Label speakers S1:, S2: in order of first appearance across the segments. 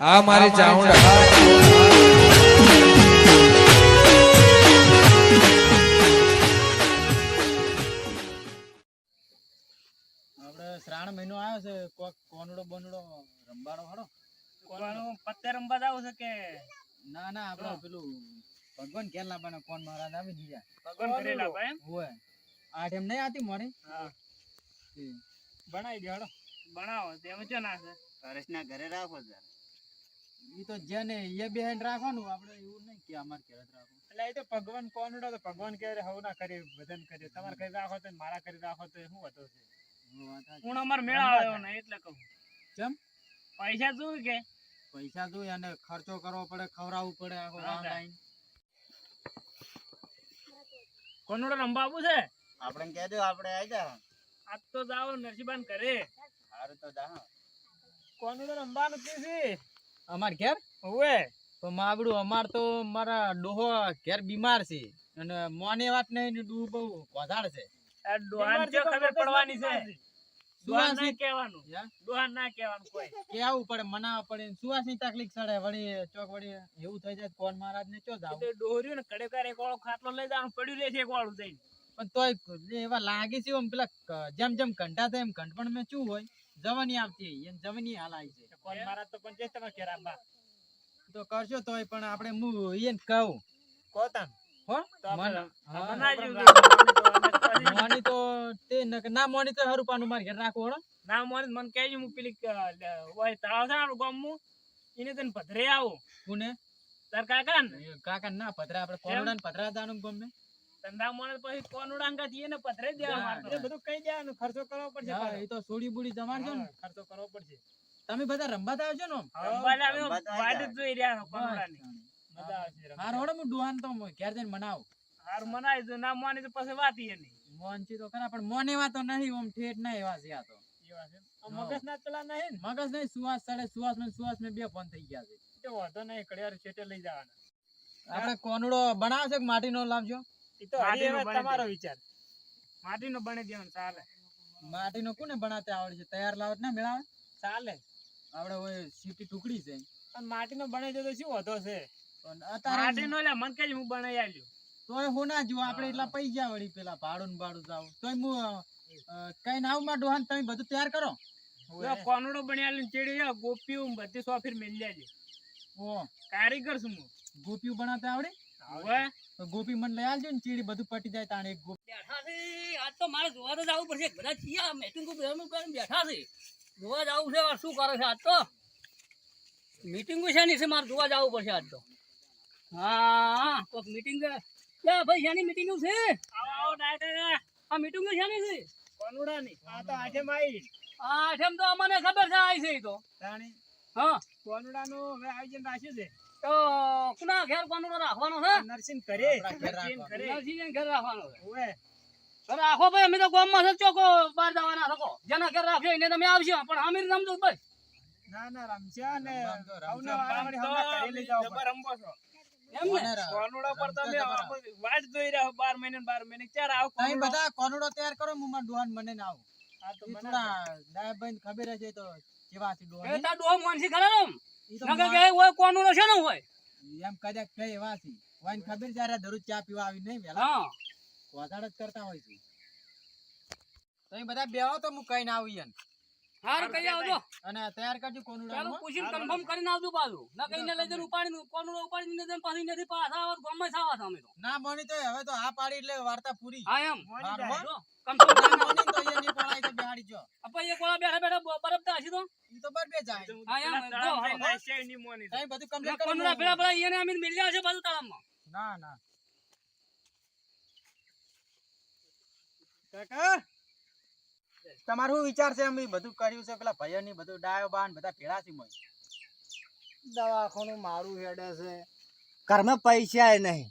S1: આ મારી ચાઉંડા
S2: આપણે શ્રાવણ મહિનો આવ્યો છે કોક કોનડો બોનડો રંબાડો હડો
S3: કોનડો પત્તે રમવા જાવ છે કે?
S2: ના ના આપણે પેલું ભગવાન ઘેર લાવવાના કોણ મહારાજ આવી ગયા
S3: ભગવાન કરેલા ભાઈ એમ?
S2: હોય. આઠ એમ નહીં આતી મોરી
S3: હા.
S2: બનાવી દે હડો
S3: બનાવો તેમ ચો ના છે.
S4: હરેશના ઘરે રાખો જરા.
S2: ઈ તો જેને એ બેહેન રાખવાનું આપણે એવું નહીં કે અમારે ઘરે જ
S3: એટલે એ તો ભગવાન કોનડો તો ભગવાન કે હવ ના કરે બધાને કરે તમારે કરી રાખો તો મારા કરી રાખો તો શું હતો છે?
S2: હો,
S3: હું અમાર મેળા આવ્યો ને એટલે કહું.
S2: કેમ?
S3: પૈસા જોયું કે?
S2: પૈસા જોઈએ અને ખર્ચો કરવો પડે ખવડાવવું પડે આખો
S3: હા,
S2: ઓનલાઈન
S3: કોનડો રમવા છે?
S4: આપણે કહેજો આપણે આઈ જા.
S3: આજ તો જાઓ નરસીબાન કરે
S4: હારું તો જા.
S3: કોનડો રમવાનું કે છે?
S2: અમાર ઘેર?
S3: હોવે
S2: તો માવડું અમાર તો મારા ડોહો ઘેર બીમાર છે. અને મોને વાત નહીં ને ડોહો બહુ વધારે છે.
S3: ડોહાન જો ખબર પડવાની છે. ડોહાન ના કહેવાનું. ડોહાન ના કહેવાનું કોઈ.
S2: કેવું પડે મનાવવા પડે સુવાસની તકલીફ સડે વળી ચોક વળી એવું થઈ જાય તો કોણ મહારાજ ને ચો જાવ?
S3: ડોહર્યું ને કડે કરે એક વાળો ખાટલો લઈ જવાનું પડ્યું રહે છે એક વાળું જઈને.
S2: પણ તોય એવા લાગે છે એમ પેલા જેમ જેમ ઘંટા થાય એમ કંટપણ મેં શું હોય જવાની આવતી એમ જવાની હાલ આવી છે.
S3: કોણ મારા તો પણ જે તમે ઘેર આંબા
S2: તો કરશો તોય પણ આપણે હું એને કહું.
S3: કોતાન
S2: હો?
S3: તો આપણે
S2: મન- તો તે ના મોની તો હરું પાનું મારે ઘેર રાખો હો.
S3: ના મોની મને કહેજો હું પેલી ઓય તળાવ છે ને આપણું ગામનું? એને તને પધરે આવું.
S2: કોને?
S3: તાર કાકા ને?
S2: કાકા ના પધરા આપણે કોનડા ને પધરા દાનું ગમે.
S3: ધંધા મોને પછી કોનું ડાંગા થી ને પધરે દેવા મારે બધું કઈ દેવાનું. ખર્ચો કરવો પડશે
S2: હા. એ તો સોડી બુડી જમાડજો ને.
S3: ખર્ચો કરવો પડશે.
S2: તમે બધા રમવા આવજો ને
S4: રમવા
S3: વાટ જોઈ રહ્યા રમવા.
S2: હાર હોડે હું ડુહાન તો ઘેર જઈને મનાવ.
S3: હાર મનાય તો ના માની તો પછી વાત ઈ એની.
S2: મોનચી તો ખરા પણ મોને એવા તો નહીં ઓમ ઠેઠ ના એવા છે આ તો.
S3: એવા છે. આ
S2: હા.
S3: મગજના પેલા નહીં ને,
S2: મગજ નહીં સુવાસ સાડે સુવાસ ને સુવાસ ને બે ફોન થઈ ગયા છે.
S3: તો વાંધો નહીં, કડિયાર છેટે લઈ જવાના.
S2: આપણે કોનડો બનાવશે કે માટીનો લાવજો?
S3: ઈ તો તમારો વિચાર. માટીનો બની દેવાનો ચાલે.
S2: માટીનો કોને બનાવતે આવડે છે? તૈયાર લાવત ના મેળાવે?
S3: ચાલે.
S2: આપણે ઓય સીટી ટુકડી છે.
S3: પણ માટીનો બની જાય તો શું વધો છે?
S2: પણ અત્યારે
S3: માટીનો લે મન કે હું બનાવી આલ્યો.
S2: તોય હું ના જો આપણે એટલા પૈસા વળી પેલા ભાડું ભાડું જાવ. તોય હું કઈ નાવમાં ડોહાન તમે બધું તૈયાર કરો.
S3: જો કોનડો બની આલ્યો ચેડી ગોપીઓ બધી સોફીર મેલી આલી
S2: ઓ.
S3: કારીગર છું હું?
S2: ગોપીઓ બનાવતા આવડે?
S3: હવે?
S2: ગોપી મને લઈ આવજો ને ચીડી બધું પટી જાય તાણે એક ગોપી
S5: બેઠા છે. આજ તો મારે જોવા તો જવું પડશે. બધા છીએ મેટિંગ બેઠા છે. જોવા જવું છે આ શું કરે છે આજ તો? મીટિંગ નહીં છે? મારે જોવા જવું પડશે આજ તો. હા કોઈક મીટિંગ લે ભાઈ શાની મીટિંગ છે?
S3: આવો આવો. ડાયરેક્ટ
S5: આ મીટિંગ શેની છે?
S3: કોનુડાની. આ તો આજે માઈ
S5: આ તો અમને ખબર છે આવી છે ઈ તો.
S3: તાણી
S5: હા.
S3: કોનુડાનું હવે આયોજન રાખ્યું છે.
S5: તો કુના ઘેર કોનો રાખવાનો છે?
S3: નરસિંહ કરે નરસિંહ
S5: ઘરે રાખવાનો. છે. તો રાખો ભાઈ અમે તો ગામમાં છે ચોકો બહાર જવાના શકો જેના ઘેર રાખજો એને તમે આવશો પણ અમે રમજો ભાઈ.
S3: ના ના ને? લઈ પર તમે વાટ જોઈ રહ્યા મહિને મહિને. ક્યારે આવો કોનુડો?
S2: બધા કોનડો તૈયાર કરો હું મારા ડોહાન મને ના આવું.
S3: આ તો મને
S2: થોડા ડાયાભાઈ ખબર હશે તો કેવા છે
S5: એ
S2: ડોહાન
S5: તાર ડોહો મોનસી ને નકર કે હોય કોનું છે ને હોય.
S2: એમ કદાચ કઈ એવા છે વાઈન ખબર અરે દરરોજ ચા પીવા આવી નહીં વેલા
S5: હા.
S2: વધારે જ કરતા હોય છે. તમે બધા બેહો તો હું કઈ ના આવું.
S5: હારું કઈ આવજો.
S2: અને તૈયાર કરજો કોનુડા
S5: ચાલો પૂછીને કન્ફર્મ કરીને આવજો પાછું ના કઈને લઈ જઈને ઉપાડીને કોનું ઉપાડીને જઈને પાછી નથી પાછા આવત ગમે સાવા સામે તો.
S2: ના મોની તો હવે તો આ પાડી એટલે વાર્તા પૂરી.
S5: હા એમ. કન્ફર્મ
S2: ના મોની તો ઈયનની પડાઈ તો બેહાડી જો.
S5: અપા એક વાળા બેઠા બેઠા બરફ તો હશે તો?
S2: ઈ તો બરફે જાય.
S5: હા, એમ, જો, હા,
S2: તમે બધું કમ્પ્લીટ કરો
S5: કોનુડા ભેળા ભેળા એને અમે મિલ્યા છે બાજુ તાળામાં
S2: ના ના.
S3: કાકા
S2: તમારું શું વિચાર છે? અમે બધું કર્યું છે પેલા ભાઈઓ ની બધું ડાયો બાન બધા ભેળા છે મોય
S4: દવાખાનું મારું હેડે છે. ઘરમાં પૈસા નહીં.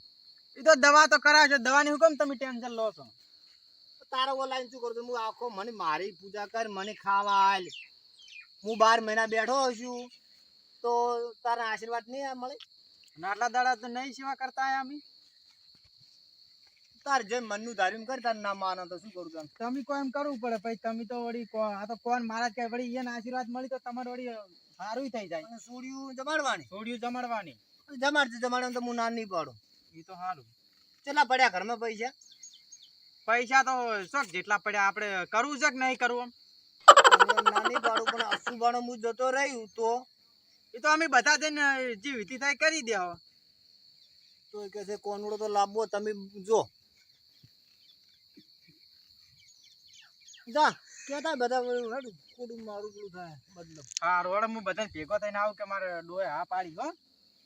S2: એ તો દવા તો કરાવે છે દવાની હુકમ તમે ટેન્શન લો છો?
S4: તારો ઓનલાઈન શું કરું? હું આખો મને મારી પૂજા કર મને ખાવા હાલ હું બાર મહિના બેઠો છું તો તારા આશીર્વાદ નહીં મળે?
S2: આટલા દાડા તો નહીં સેવા કરતા અમે?
S4: તાર જેમ મનનું ધાર્યું કર તાર ના માનો તો શું કરું તમે
S2: તમે કોઈ એમ કરવું પડે પછી તમે તો વળી આ તો કોણ મારા કે વળી એને આશીર્વાદ મળી તો તમારે વળી સારું થઈ જાય.
S4: સોડિયું જમાડવાની.
S2: સોડિયું જમાડવાની.
S4: જમાડતી જમાડવાનું તો હું ના નહીં પાડું.
S2: એ તો સારું
S4: કેટલા પડ્યા ઘરમાં પૈસા?
S2: પૈસા તો શોખ જેટલા પડ્યા આપણે કરવું છે કે નહીં કરવું
S4: ના નહીં પાડું પણ અસુબાનો હું જતો રહ્યું તો.
S2: એ તો અમે બધા જઈને જે વિધિ થાય કરી દેવા
S4: તો છે કોનુડો તો લાવવો તમે જો જા કેતા બધા હેડું ખોટું મારું પેલું થાય બદલો
S2: હા રોડ હું બધાને ભેગો થઈને આવું કે મારે ડોએ હા પાડી હો.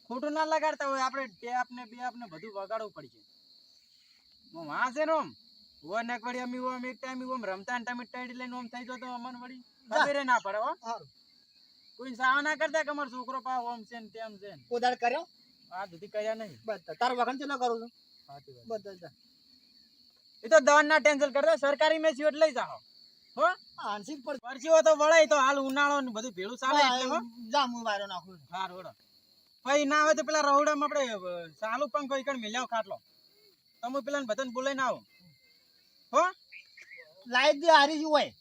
S2: ખોટું ના લગાડતા હોય આપણે ટેપ ને બેપ ને બધું વગાડવું પડશે ઓમ હા છે ઓમ? ને વળી અમે ઓમ એક ટાઈમ ઓમ રમતા ને તમે ટાઈડ લઈને ઓમ થઈ જતો અમન વળી. ખબર ના પડે હો. કોઈ સાવ ના કરતા કે અમારો છોકરો પા ઓમ છે ને તેમ છે
S4: કોદાળ કર્યો?
S2: આ સુધી કર્યા નહીં.
S4: બધા તાર વખત ચલો કરું છું?
S2: સાચી વાત.
S4: બધા
S2: એ તો દવા ના ટેન્શન કરતા સરકારી મેં સીટ લઈ જાઓ. હો?
S4: આંશિક પર
S2: પરસીઓ તો વળાય તો હાલ ઉનાળો ને બધું ભેળું ચાલે એટલે હો.
S4: જા હું વાયરો નાખું.
S2: હા રોડો ભાઈ ના હોય તો પેલા રહોડામાં આપણે સાલું પંખ હોય ખાટલો. તમે પેલા બધાને બોલાઈને આવો. હો?
S4: લાઈટ દે હારી જ હોય.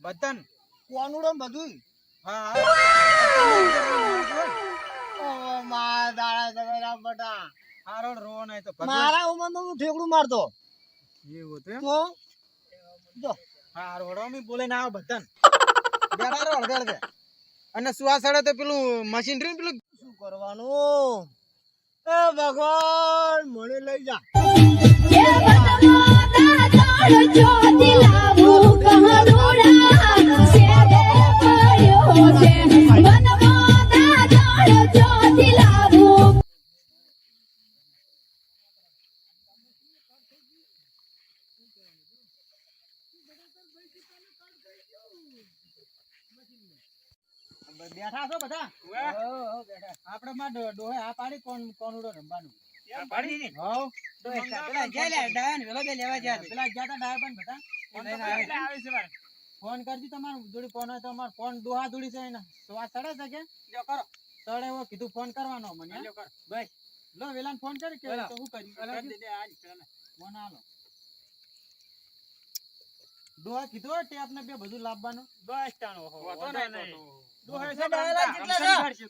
S2: બધાને?
S4: કોનુડો બધું
S2: હા
S4: ઓ મા દાડા સવેરા બટા
S2: હા રો નહીં તો
S4: મારા ઉંમરમાં હું ઠેકડું મારતો.
S2: એવું હતું?
S4: તો? જો.
S2: હા રોડો અમે બોલાઈને આવો અને સુવાસડે તો પેલું મશીનરી પેલું
S4: શું કરવાનું? એ ભગવાન મને લઈ જા.
S2: બેઠા છો બધા? આપડે માં ડોહે આ પાડી કોણ કોનુડો રમવાનું? હવ પેલા ગયા ગયા તા ડાયા પણ બધા. ફોન તો કરે. ફોન કરજી તમારું જોડી ફોન હોય તો અમાર ફોન દોહા દોડી છે એના. તો આ સડે છે કે? કરો. સડે એવો કીધું ફોન કરવાનો મને બસ લો વેલાને ફોન કરી કે તો ફોન આલો દોહા કીધું ટેપ ને બે બધું લાવવાનું? બસ તો. છે.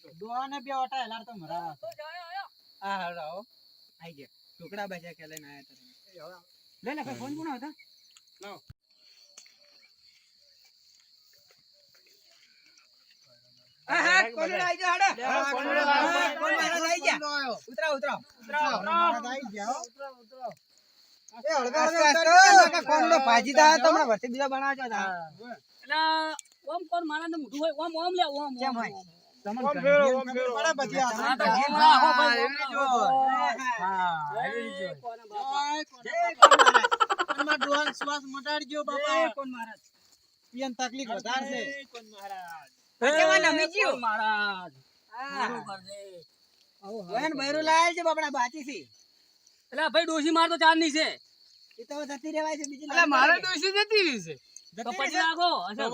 S2: આ હાલો આવો આઈ ગયા ટુકડા બચ્યા કે લઈને આયા તા લે લે ફોન કોણ હતા લાવો
S5: એટલે ઓમ કોણ મારા મોઢું હોય? ઓમ ઓમ લે ઓમ કેમ હોય?
S2: ઓમ ફેરો, ઓમ ફેરો.
S5: હા, તો ઓમ રાખો ભાઈ.
S2: એવી
S5: કોને બાપા.
S2: શ્વાસ મટાડજો બાપા.
S5: એ કોણ મહારાજ?
S2: પિયન તકલીફ વધારે છે.
S5: કોણ મહારાજ? ડોસી કરજે. એટલે ભાઈ ડોશી માર તો ચાંદની છે. તો પછી લાગો
S2: તો.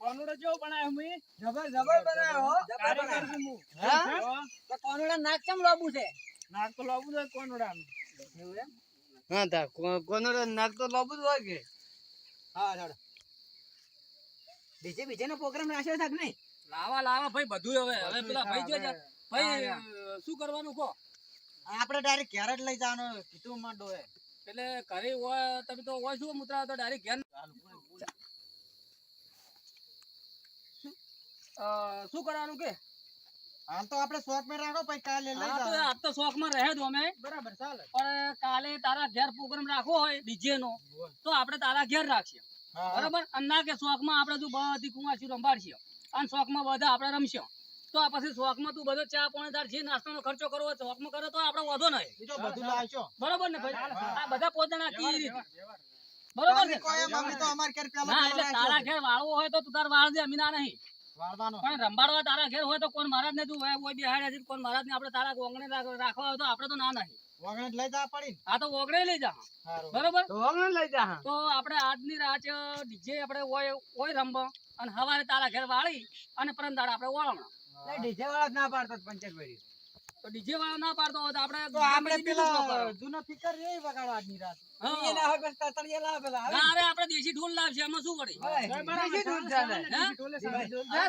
S3: કોનુડો બનાવ્યો મેં. નાક તો લોબુ જોઈએ કોનુડાનું.
S4: હા તા કોનો નાક તો લાવવું જ હોય કે? હા ચાલો બીજે બીજે નો પ્રોગ્રામ રાખ્યો થાક નહીં?
S5: લાવા લાવા ભાઈ બધું હવે. હવે પેલા ભાઈ જો ભાઈ શું કરવાનું કહો?
S2: આપણે ડાયરેક્ટ ઘેર જ લઈ જવાનો કીધું માંડો
S5: એટલે ઘરે હોય તમે તો હોય શું મુતરા તો ડાયરેક્ટ ઘેર શું કરવાનું કે?
S2: હાલ તો આપણે શોખમાં રાખો પછી કાલે લઈ
S5: હા તો શોખમાં રહે જ અમે.
S2: બરાબર ચાલે.
S5: પણ કાલે તારા ઘેર પ્રોગ્રામ રાખવો હોય ડીજે નો તો આપણે તારા ઘેર રાખીએ બરાબર? અને ના કે શોખમાં આપણે તું બધી કુંવાસી રંભાડશે અને શોખમાં બધા આપણે રમશું. તો આ પછી શોખમાં તું બધો ચા પોણે તાર જે નાસ્તાનો ખર્ચો કરવો હોય શોખમાં કરે તો આપણે વધો નહીં.
S2: બીજો બધું લાવશો
S5: બરોબર ને ભાઈ? આ બધા પોતાના કી રીતે બરોબર ને?
S2: કોઈ એમ તો અમાર ઘેર પેલા
S5: ના એટલે તારા ઘેર વાળવો હોય તો તું તાર વાળ દે અમીના નહીં.
S2: વાળવાનો.
S5: પણ તારા ઘેર હોય તો કોણ મહારાજ ને તું હોય છે કોણ મહારાજ ને? આપણે તારા ઓગણે રાખવા હોય તો આપણે તો ના નહીં.
S2: વાગણે લઈ જવા પડી
S5: આ તો ઓગણે લઈ જા. બરોબર?
S4: તો અમે લઈ જા
S5: તો આપણે આજની રાત ડીજે આપણે રમવા. અને હવારે તારા ઘેર વાળી અને પરમ દાડા આપણે
S4: ડીજે વાળા ના પાડતો પંચાયત ભાઈ
S5: તો ડીજે વાળો ના પાડતો હોય તો આપણે
S2: તો આપણે પેલા
S5: કરો.
S2: ફિકર રે વગાડો આજની રાત. એના હવે બસ તતડિયા પેલા
S5: ના આપણે દેશી ઢોલ લાવશે એમાં શું વળી?
S2: દેશી દૂધ ચાલે.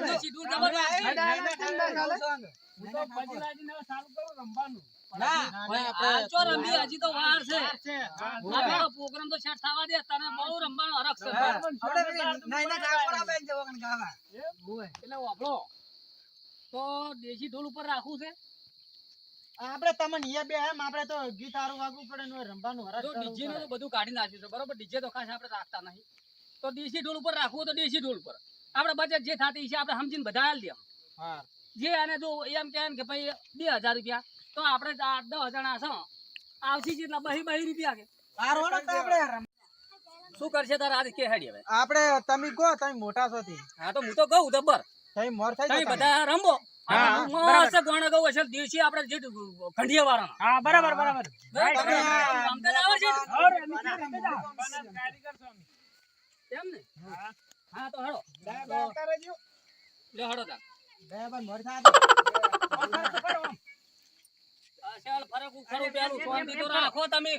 S5: દેશી ઢોલ જબરદસ્ત
S3: હું તો બજરાજીને હવે ચાલુ કરું રમવાનું.
S2: ના,
S5: પ્રોગ્રામ તો સેટ થવા દે તને બહુ રમવાનો હરખ છે. એટલે વાપરો. તો દેશી ઢોલ ઉપર રાખવું છે?
S2: આપણે તમને અહીંયા બે એમ આપણે તો ગીત સારું વાગવું પડે ને રમવાનું
S5: જો
S2: કરવું
S5: ડીજે નું બધું કાઢી નાખ્યું છે બરોબર? ડીજે તો ખાસ આપણે રાખતા નહીં. તો દેશી ઢોલ ઉપર રાખવું તો દેશી ઢોલ ઉપર. આપણે બજેટ જે થતી છે આપણે સમજીને બધા દે
S2: હા.
S5: જે આને જો એમ કહે કે ભાઈ બે હજાર રૂપિયા તો આપણે આઠ દસ જણા છો આવશે જેટલા બહી બહી રૂપિયા કે?
S2: તો આપણે
S5: શું કરશે તારા હાથ કે હેડી હવે?
S2: આપણે તમે કહો તમે મોટા છો
S5: હા તો હું તો કહું જબર
S2: તમે મોર થાય
S5: તમે બધા રમો
S3: હા,
S5: મસ્ત ગોણા ગવ હશે દેશી આપણે જે ખંડિયા વાળા
S3: હા. બરાબર. બરાબર
S5: તમે રમતા આવે છે ઓર
S3: અરે, નીચે રમી જા. કારીગર છો
S5: એમ ને?
S3: હા.
S5: હા તો હળો
S2: બે- બે કરે જો.
S5: લે હળો તા
S2: બે બન મોર થાય
S5: તમે.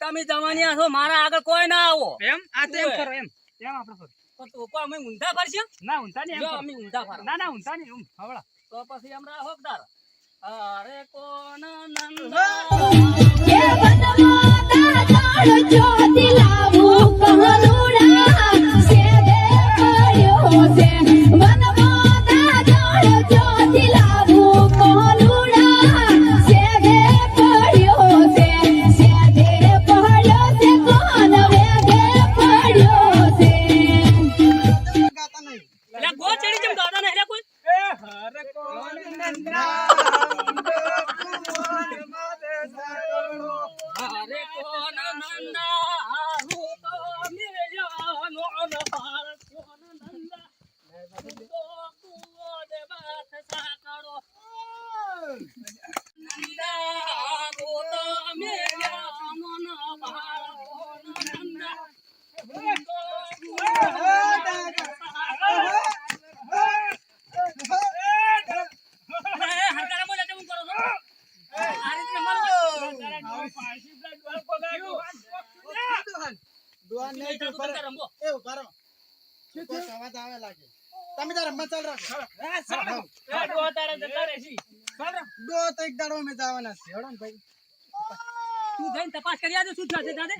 S5: તમે જવાની છો મારા આગળ કોઈ ના આવો.
S3: એમ? આ તો એમ કરો એમ. એમ આપણે ફરો
S5: તો કો અમે ઊંધા ફરશે
S3: ના ઊંધા નહીં એમ
S5: જો. અમે ઊંધા ફર
S3: ના ના ઊંધા નહીં ઉમ, હવળા.
S5: તો પછી એમ હોકદાર અરે કોણ નંદ?
S6: એ વનમાતા જાળ જ્યોતિ લાવું પહલુડા
S5: ને એટલે કોઈ?
S3: હરે કોણ
S5: અરે કોણ નંદા હું તો મિરજાનો અનભાર કોણ નંદા હું તો કુવો દે બાથ સાકડો નંદા હું તો મિરજાનો અનભાર કોણ નંદા હું તો કુવો દે બાથ સાકડો અરે હરકારા બોલે તેમ કરો છો આ રીતે મારો
S2: દુઆ નહીં તો ફરે.
S5: રમવો
S2: એ ઊભા રહો. કોઈ અવાજ આવે લાગે. તો
S5: જઈને તપાસ કરી આવજો શું થશે દાદે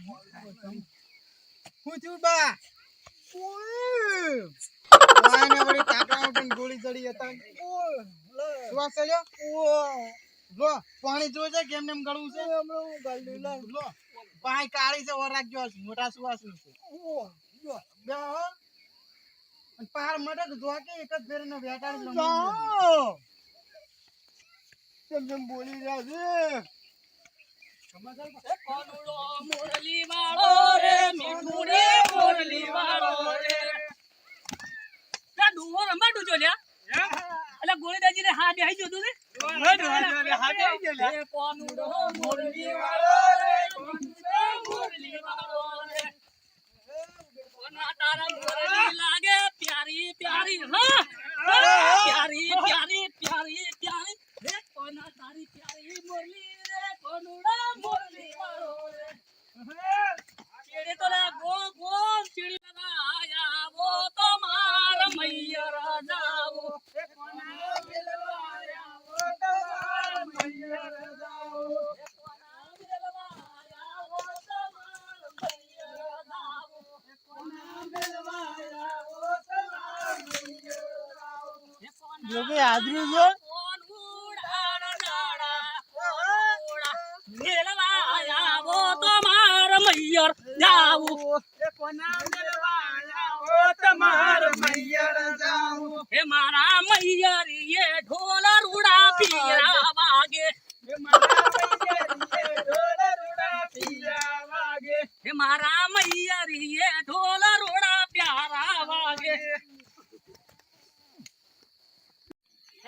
S2: હું છું બા. ટાંકા ઉઠીને ગોળી ચડી હતા. ચડ્યો? ઉઈ. લો, પાણી જોજે કેમ નેમ ગળું છે. લો પાણી કાળી છે ઓર રાખજો મોટા સુવાસનું છે. બે હો. અને પાર મટે તો જોવા કે એક જ ફેરીને બેટાડી લંબાવી કેમ કેમ બોલી રહ્યા છે?
S5: મુરલી વાળો રે મીઠું રે મુરલી વાળો રે. ડુવો રંબા ડુજો લ્યા. એટલે ગોળીદાજી ને હા બેહી ગયો તું ને? કોનુડો મુરલી વાળો રે કોનુડો મુરલી વાળો રે કોના તારા મુરલી લાગે પ્યારી પ્યારી હા. હા, પ્યારી પ્યારી પ્યારી પ્યારી કોના તારી પ્યારી મુરલી રે કોનુડો મુરલી વાળો રે ચીડી તો લા ગો ગો ચીડી તો લા આયા વો તો માર મૈયર જાવો એ કોના મિલવા આયા વો તો માર મૈયર જાવો એ કોના મિલવા આયા વો તો માર મૈયર જાવો એ કોના મિલવા આયા વો તો માર મૈયર જાવો એ કોના
S2: જોકે હાજરી છે
S5: કોણ ઉડાડ દાડા ઉડા મિલવા આયા વો તો માર મૈયર જાવું હે મારા મૈયર એ ઢોલ રૂડા પીરા વાગે. હે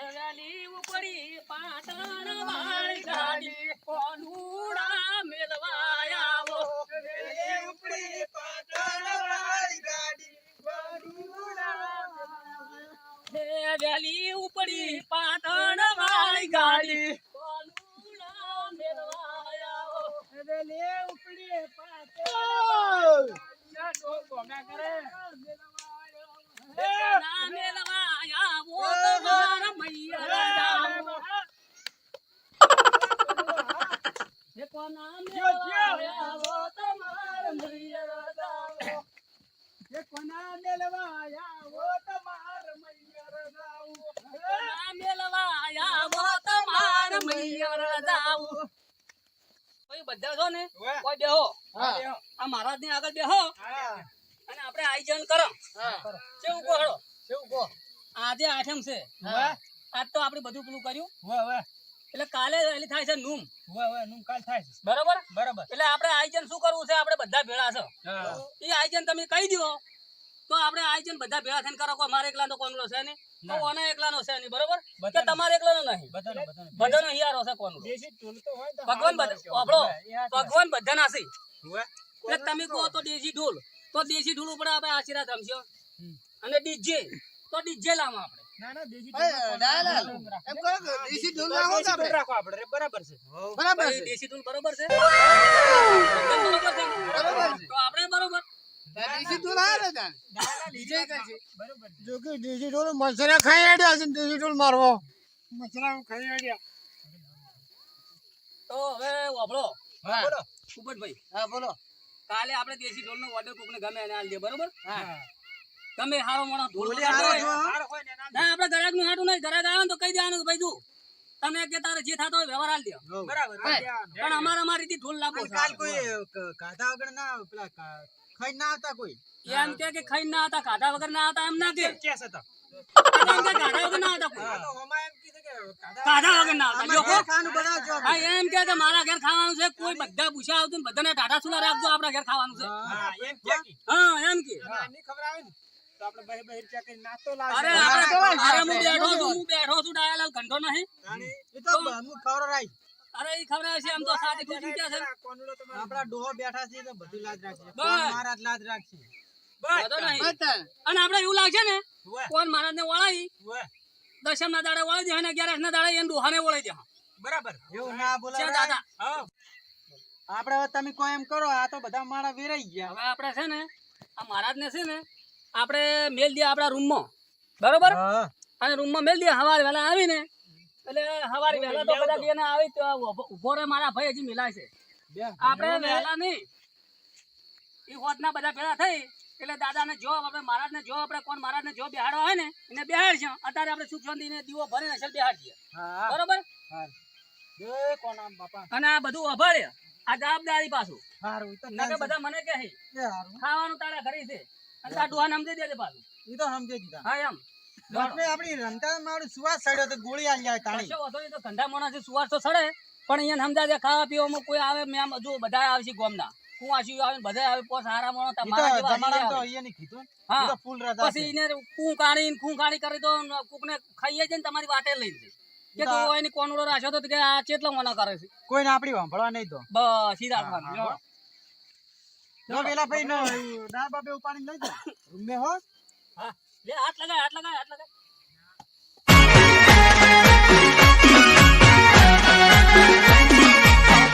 S5: વાદળની ઉપડી પાટણ વાળી ગાડી કોનુડા મેલવાયાવો ઉપડી પાટણ વાળી ગાડી કોનુડા વેલી ઉપડી પાટણ વાળી ગાડી કોનુડા મેલવાયાવો વેલી કરે. બધા છો ને? કોઈ બેહો. આ મહારાજની આગળ બેહો. અને આપણે આયોજન કરો. કેવું કહો હળો.
S2: કેવું કહો.
S5: આજે આઠમ છે. આજ તો આપણે બધું પેલું કર્યું.
S2: હવે વાહ
S5: એટલે કાલે એલી થાય છે નૂમ.
S2: કાલ થાય છે.
S5: બરોબર?
S2: બરાબર.
S5: એટલે આપણે આયોજન શું કરવું છે? આપણે બધા ભેળા છે. એ આયોજન તમે કહી દો તો આપણે આયોજન બધા ભેળા થઈને કરો. કોઈ મારે એકલાનો કોનલો છે નહીં. તો એકલાનો છે નહીં. બરોબર? કે તમારે એકલાનો નહીં.
S2: બધાનો
S5: હિયારો છે કોનલો. ભગવાન ભગવાન બધાના છે. એટલે તમે કહો તો દેશી ઢોલ. તો દેશી ઢોલ ઉપર આપણે આશીર્વાદ રમશો અને ડીજે. તો ડીજે લાવો આપણે.
S3: ના ના દેશી
S4: એમ કરો કે દેશી ઢોલ રાખો ને આપણે.
S3: રાખો આપણે. બરાબર છે.
S4: બરાબર
S5: ભાઈ,
S4: છે.
S5: દેશી ઢોલ બરોબર છે? બરોબર છે. ને?
S4: બરોબર છે.
S5: તો આપણે બરોબર.
S4: દેશી ઢોલ આવે ને તાન. વિજય કરશે.
S3: બરોબર
S2: જો કે દેશી ઢોલ મસરા ખાઈ આડ્યા છે દેશી ઢોલ મારવો.
S3: મસરા ખાઈ આડ્યા.
S5: તો હવે વાપરો.
S4: હા.
S3: બોલો.
S5: સુપતભાઈ
S4: હા બોલો.
S5: કાલે આપણે દેશી ઢોલ નો ઓર્ડર કોકને ગમે એને આલી દે બરોબર?
S4: હા.
S5: તમે હારો મોણો ઢોલ
S3: ને
S5: ના આપણે ગરાકનું હાટું નહીં. ગરાક આવે તો કહી દેવાનું કે ભાઈ તું તમે કે તારે જે થતો હોય વ્યવહાર આલી દે.
S3: બરાબર
S5: પણ અમારે અમારી રીતે ઢોલ લાગવો
S2: કાલ કોઈ કાધા વગર ના પેલા ખાઈ ના આવતા કોઈ?
S5: એમ કે કે ખાઈ ના હતા ખાધા વગર ના હતા એમ ના કે.
S3: કેસ હતા.
S5: કે
S3: તો
S5: મારા ઘેર ખાવાનું છે કોઈ બધા પૂછ્યા આવતું બધાને ટાટા સુલા રાખજો આપણા ઘેર ખાવાનું છે.
S3: હા એમ કે ખબર આવે ને
S5: અરે અરે હું બેઠો છું હું બેઠો છું ડાયાલાલ ઘંટો નહીં
S2: એ તો હું ખવડાવી
S5: અરે એ ખબર છે એમ તો સાદી ખુશી કે છે
S2: આપડા ડોહો બેઠા છે તો બધું લાજ રાખશે મારા લાજ રાખશે.
S5: અને આપડે એવું લાગશે ને કોણ મહારાજ ને વળાવી દશમ ના દાડે વળી દે અગિયારસ ના દાડે એને ડોહાને વળી દે.
S3: બરાબર.
S2: એવું ના બોલાય
S5: દાદા.
S2: આપડે તમે કોઈ એમ કરો આ તો બધા મારા વેરાઈ ગયા.
S5: હવે આપડે છે ને આ મહારાજ ને છે ને આપડે મેલ દે આપડા રૂમમાં બરોબર અને રૂમમાં મેલ દે હવારે વહેલા આવીને. એટલે હવારે વહેલા તો બધા બેને આવી તો ઉભો- રે મારા ભાઈ હજી મિલાય છે.
S2: બે.
S5: આપણે વહેલા નહીં. એ હોદના બધા ભેળા થઈ. એટલે દાદાને જો આપણે મહારાજને જો આપણે કોણ મહારાજને જો બેહાડવા હોય ને એને બેહાડ છે અત્યારે આપણે સુખ શાંતિને દીવો ભરીને ને બેહાડીએ. બરોબર?
S2: કોણ આમ બાપા?
S5: અને આ બધું અભાડે આ જવાબદારી પાછું.
S2: હારું તો
S5: નકર બધા મને કહે. ખાવાનું તારા ઘરે છે. અને તારા ડોહાને સમજી દેજે પાછું.
S2: ઈ તો સમજી દીધા
S5: હા એમ.
S2: આપણે રમતા મારું સુવાસ સડ્યો તો ગોળી આવી જાય તાણી
S5: તો ધંધા મોણા છે સુવાસ તો સડે પણ અહીંયા સમજા દે ખાવા પીવામાં કોઈ આવે મેં જો બધા આવશે ગોમના. આશી આવે બધા આવે પોસ હારા મોણો
S2: ઈ તો
S5: તમારા જેવા
S2: જમાનામાં તો અહીંયા ની. કીધું
S5: હા.
S2: તો ફૂલ રાજા
S5: પછી એને કું કાણી કું કાણી કરી તો કુકને ખાઈએ છે ને તમારી વાટે લઈ જાય કે તો એની કોનડો રાખ્યો તો કે આ ચેટલો મના કરે છે?
S2: કોઈને આપણી વાંભળવા નહીં તો
S5: બસ સીધા રાખવાનું જો.
S2: જો પેલા ભાઈ નો દાળ બાપે ઉપાડીને લઈ દે રૂમે હો.
S5: હા. લે હાથ લગાય હાથ લગાય હાથ લગાય